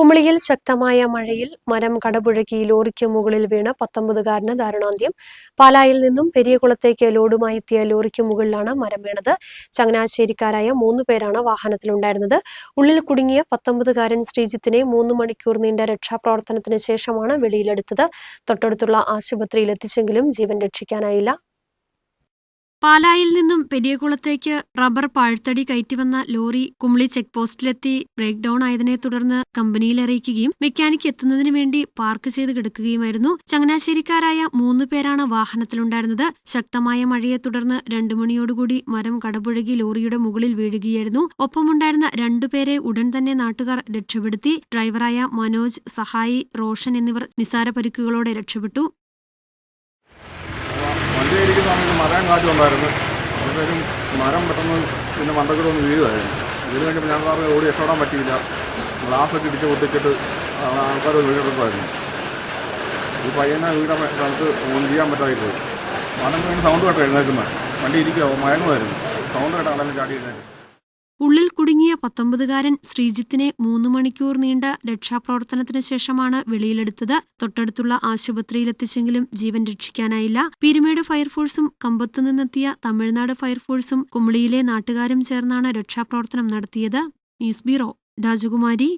കുമളിയിൽ ശക്തമായ മഴയിൽ മരം കടപുഴകി ലോറിക്ക് മുകളിൽ വീണ് പത്തൊമ്പതുകാരന് ദാരുണാന്ത്യം. പാലായിൽ നിന്നും പെരിയകുളത്തേക്ക് ലോഡുമായി എത്തിയ ലോറിക്ക് മുകളിലാണ് മരം വീണത്. ചങ്ങനാശ്ശേരിക്കാരായ മൂന്ന് പേരാണ് വാഹനത്തിലുണ്ടായിരുന്നത്. ഉള്ളിൽ കുടുങ്ങിയ പത്തൊമ്പതുകാരൻ ശ്രീജിത്തിനെ മൂന്ന് മണിക്കൂർ നീണ്ട രക്ഷാപ്രവർത്തനത്തിന് ശേഷമാണ് വെളിയിലെടുത്തത്. തൊട്ടടുത്തുള്ള ആശുപത്രിയിൽ എത്തിച്ചെങ്കിലും ജീവൻ രക്ഷിക്കാനായില്ല. പാലായിൽ നിന്നും പെരിയകുളത്തേക്ക് റബ്ബർ പാഴ്ത്തടി കയറ്റിവന്ന ലോറി കുമളി ചെക്ക് പോസ്റ്റിലെത്തി ബ്രേക്ക് ഡൌൺ ആയതിനെ തുടർന്ന് കമ്പനിയിൽ അറിയിക്കുകയും മെക്കാനിക് എത്തുന്നതിന് വേണ്ടി പാർക്ക് ചെയ്ത് കിടക്കുകയുമായിരുന്നു. ചങ്ങനാശ്ശേരിക്കാരായ മൂന്ന് പേരാണ് വാഹനത്തിലുണ്ടായിരുന്നത്. ശക്തമായ മഴയെ തുടർന്ന് രണ്ടു മണിയോടുകൂടി മരം കടപുഴകി ലോറിയുടെ മുകളിൽ വീഴുകയായിരുന്നു. ഒപ്പമുണ്ടായിരുന്ന രണ്ടുപേരെ ഉടൻ തന്നെ നാട്ടുകാർ രക്ഷപ്പെടുത്തി. ഡ്രൈവറായ മനോജ് സഹായി റോഷൻ എന്നിവർ നിസാര പരിക്കുകളോടെ രക്ഷപ്പെട്ടു വണ്ടി ഇരിക്കുന്ന ഉണ്ടായിരുന്നു. അപ്പോഴത്തേക്കും മരം പെട്ടെന്ന് പിന്നെ മണ്ടക്കൂടെ ഒന്ന് വീഴുമായിരുന്നു. വീട് വേണ്ടി ഞാൻ പറഞ്ഞ് ഓടി രക്ഷപ്പെടാൻ പറ്റിയില്ല. ഗ്ലാസ് ഒക്കെ ഇടിച്ച് പൊട്ടിച്ചിട്ട് ആൾക്കാർ വീടെടുക്കുമായിരുന്നു ഈ പയ്യനെ വീടാൻ സ്ഥലത്ത് ഓൺ ചെയ്യാൻ പറ്റാതെ പോയി മരം വീണ് സൗണ്ട് കേട്ടോ എഴുന്നേക്കുന്നത് വണ്ടി ഇരിക്കുക മയങ്ങുമായിരുന്നു. സൗണ്ട് കേട്ടോ ചാടി എഴുന്നേറ്റ്. ഉള്ളിൽ കുടുങ്ങിയ പത്തൊമ്പതുകാരൻ ശ്രീജിത്തിനെ മൂന്ന് മണിക്കൂർ നീണ്ട രക്ഷാപ്രവർത്തനത്തിന് ശേഷമാണ് വെളിയിലെടുത്തത്. തൊട്ടടുത്തുള്ള ആശുപത്രിയിലെത്തിച്ചെങ്കിലും ജീവൻ രക്ഷിക്കാനായില്ല. പീരുമേട് ഫയർഫോഴ്സും കമ്പത്തു നിന്നെത്തിയ തമിഴ്നാട് ഫയർഫോഴ്സും കുമളിയിലെ നാട്ടുകാരും ചേർന്നാണ് രക്ഷാപ്രവർത്തനം നടത്തിയത്. ന്യൂസ് ബ്യൂറോ രാജകുമാരി.